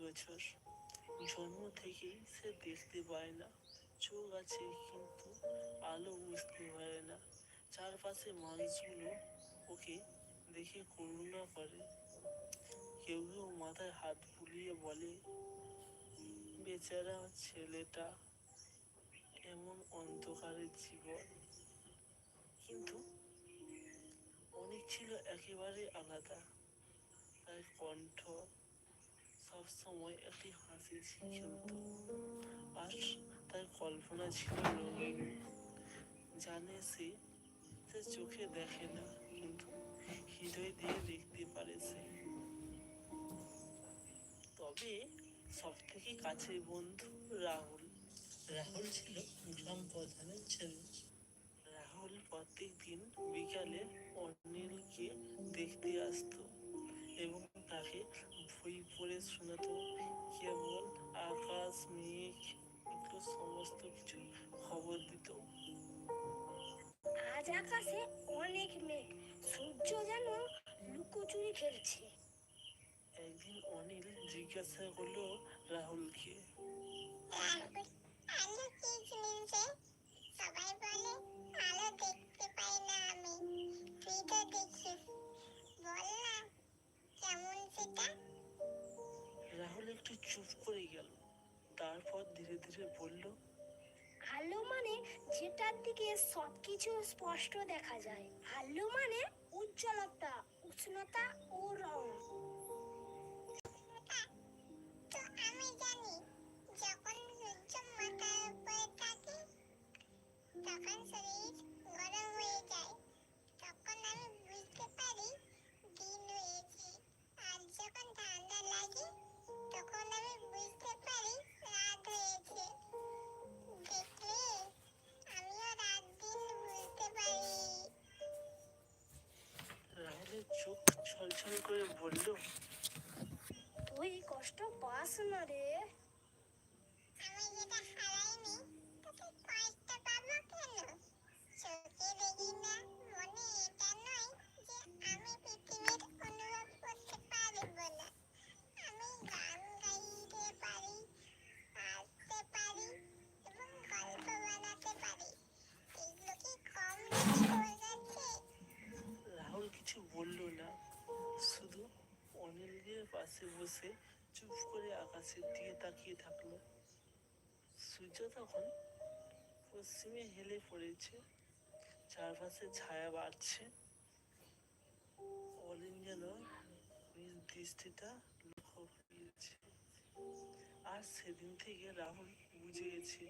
বছর। জন্ম থেকেই সে দেখতে পায় না। চোখ আছে কিন্তু আলো বুঝতে পারে না। চারপাশে মানুষগুলো ওকে দেখে করুণা করে। কেউ কেউ মাথায় হাত বুলিয়ে বলে, বেচারা ছেলেটা এমন অন্ধকারের জীবন। কিন্তু অনেক ছিল একেবারে আলাদা। তার কণ্ঠ সবসময় একটি হাসি খেলত আর তার কল্পনা ছিল রঙিন। জানে সে সে চোখে দেখে না কিন্তু হৃদয় দিয়ে দেখতে পারে সে। তবে সব থেকে কাছের বন্ধু রাহুল। রাহুল ছিল গ্রাম প্রধানের ছেলে। রাহুল প্রত্যেক দিন বিকালে অনিলকে দেখতে আসতো এবং তাকে বই পড়ে শোনাতো কেবল আকাশ মেঘ এগুলো সমস্ত কিছু খবর দিত। আজ আকাশে অনেক মেঘ সূর্য যেন লুকোচুরি খেলছে। একদিন অনিল জিজ্ঞাসা করল রাহুলকে একটু চুপ করে গেল। তারপর ধীরে ধীরে বলল আলো মানে যেটার দিকে সবকিছু স্পষ্ট দেখা যায়। আলো মানে উজ্জ্বলতা, উষ্ণতা ও রং। করে বলল তুই কষ্ট পাস না রে। পাশে বসে চুপ করে আকাশের দিকে তাকিয়ে থাকল। সূর্য তখন পশ্চিমে হেলে পড়েছে, চারপাশে ছায়া বাড়ছে। অলিন যেন নিজ দৃষ্টিটা লক্ষ্য করিয়েছে। আর সেদিন থেকে রাহুল বুঝে গেছে।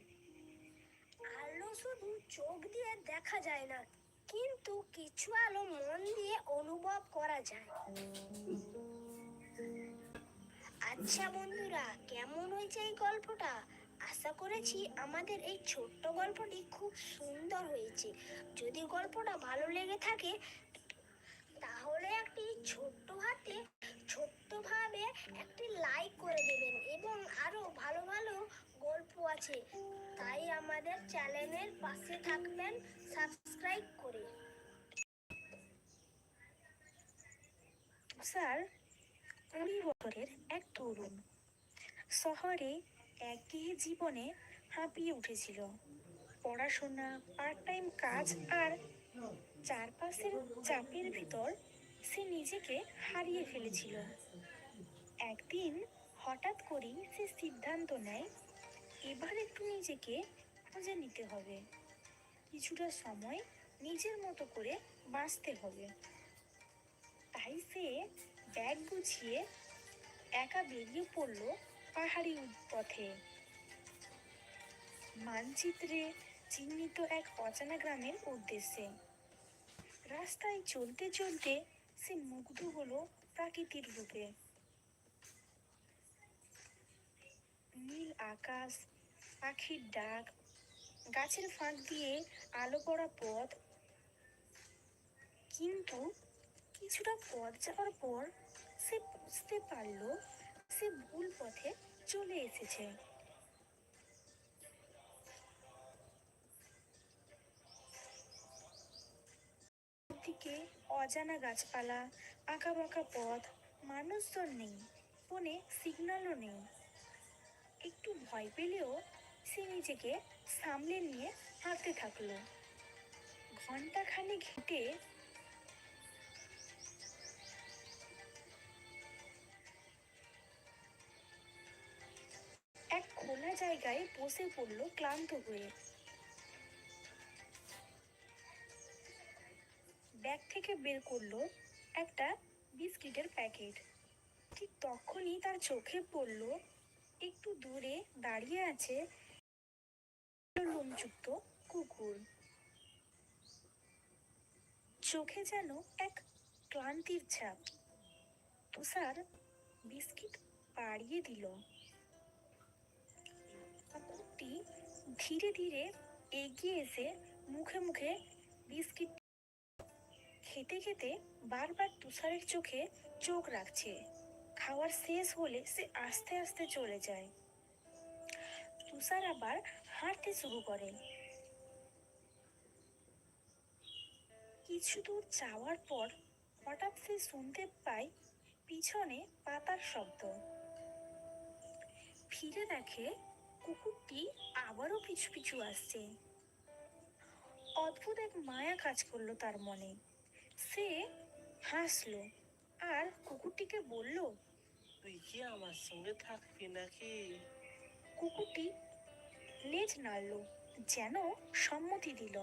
আলো শুধু চোখ দিয়ে দেখা যায় না, কিন্তু কিছু আলো মন দিয়ে অনুভব করা যায়। আচ্ছা বন্ধুরা, কেমন হয়েছে এই গল্পটা? আশা করেছি আমাদের এই ছোট্ট গল্পটি খুব সুন্দর হয়েছে। যদি গল্পটা ভালো লেগে থাকে, তাহলে একটি ছোট্ট হাতে ছোট্টভাবে একটি লাইক করে দেবেন এবং আরও ভালো ভালো গল্প আছে। তাই আমাদের চ্যানেলের পাশে থাকবেন, সাবস্ক্রাইব করে। তুষার কুড়ি বছরের এক তরুণ। শহরে একঘেয়ে জীবনে হাঁপিয়ে উঠেছিল। পড়াশোনা পার্ট টাইম কাজ আর চারপাশের চাপের ভিতর সে নিজেকে হারিয়ে ফেলেছিল। একদিন হঠাৎ করেই সে সিদ্ধান্ত নেয়, এবার একটু নিজেকে খুঁজে নিতে হবে। কিছুটা সময় নিজের মতো করে বাঁচতে হবে। তাই সে ব্যাগ গুছিয়ে একা বেরিয়ে পড়ল পাহাড়ি পথে মানচিত্রে চিহ্নিত এক অজানা গ্রামের উদ্দেশ্যে। রাস্তায় চলতে চলতে সে মুগ্ধ হলো প্রাকৃতিক রূপে। নীল আকাশ, পাখির ডাক, গাছের ফাঁক দিয়ে আলো পড়া পথ। কিন্তু কিছুটা পথ যাওয়ার পর সে বুঝতে পারল সে ভুল পথে চলে এসেছে। দিকে অজানা গাছপালা আঁকা বাঁকা পথ, মানুষজন নেই, ফোনে সিগন্যালও নেই। একটু ভয় পেলেও সে নিজেকে সামলে নিয়ে হাঁটতে থাকল। ঘণ্টা খানেক হেঁটে জায়গায় বসে পড়ল ক্লান্ত হয়ে। ব্যাগ থেকে বের করল একটা বিস্কিটের প্যাকেট। ঠিক তখনই তার চোখে পড়ল একটু দূরে দাঁড়িয়ে আছে লোমযুক্ত কুকুর। চোখে যেন এক ক্লান্তির ছাপ। তুষার বিস্কিট পাড়িয়ে দিল। কুকুরটি ধীরে ধীরে এগিয়ে এসে মুখে মুখে বিস্কিট খেতে খেতে বারবার তুষারের চোখে চোখ রাখছে। খাওয়ার শেষ হলে সে আস্তে আস্তে চলে যায়। তুষার আবার হাঁটতে শুরু করে। কিছু দূর যাওয়ার পর হঠাৎ সে শুনতে পায় পিছনে পাতার শব্দ। ফিরে দেখে কুকুরটি আবারও পিছু পিছু আসছে। অদ্ভুত এক মায়া কাজ করল তার মনে। সে হাসলো আর কুকুরটিকে বলল তুই কি আমার সঙ্গে থাকবি নাকি? কুকুরটি লেজ নাড়ল যেন সম্মতি দিল।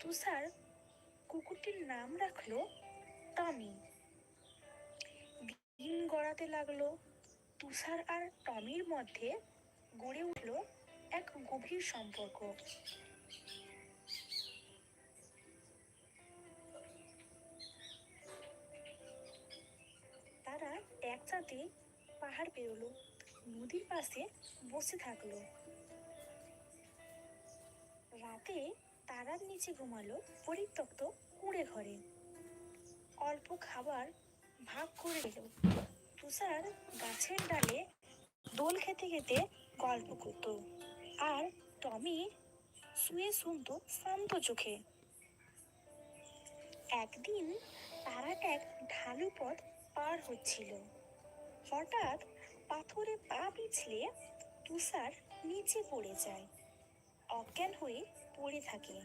তুষার কুকুরটির নাম রাখল টমি। দিন গড়াতে লাগল। তুষার আর টমির মধ্যে গড়ে উঠল এক গভীর সম্পর্ক। তারা একসাথে পাহাড় পেরোলো, নদীর পাশে বসে থাকল। রাতে তারার নিচে ঘুমালো পরিত্যক্ত কুঁড়ে ঘরে। অল্প খাবার ভাগ করে এলো তুষার গাছের ডালে দোল খেতে খেতে গল্প করত। আর টমি শুয়ে শুনত শান্ত চোখে। একদিন তারা এক ঢালু পথ পার হচ্ছিল। হঠাৎ পাথরে পা পিছলে তুষার নিচে পড়ে যায়। অজ্ঞান হয়ে পড়ে থাকে।